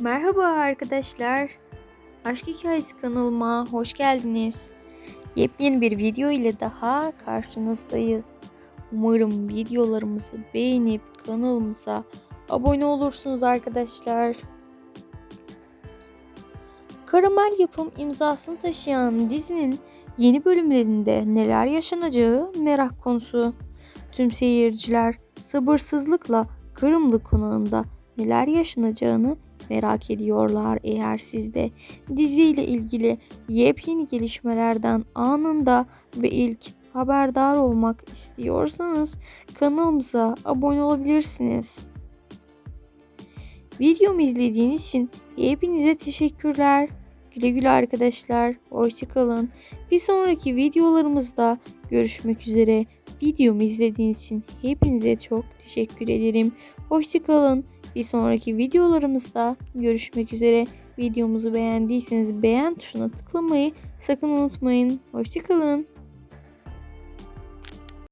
Merhaba arkadaşlar. Aşk Hikayesi kanalıma hoş geldiniz. Yepyeni bir video ile daha karşınızdayız. Umarım videolarımızı beğenip kanalımıza abone olursunuz arkadaşlar. Karamel yapım imzasını taşıyan dizinin yeni bölümlerinde neler yaşanacağı merak konusu. Tüm seyirciler sabırsızlıkla Kırımlı konağında neler yaşanacağını merak ediyorlar. Eğer siz de diziyle ilgili yepyeni gelişmelerden anında ve ilk haberdar olmak istiyorsanız kanalımıza abone olabilirsiniz. Videomu izlediğiniz için hepinize teşekkürler. Güle güle arkadaşlar. Hoşçakalın. Bir sonraki videolarımızda görüşmek üzere. Videomu izlediğiniz için hepinize çok teşekkür ederim. Hoşçakalın. Bir sonraki videolarımızda görüşmek üzere. Videomuzu beğendiyseniz beğen tuşuna tıklamayı sakın unutmayın. Hoşçakalın.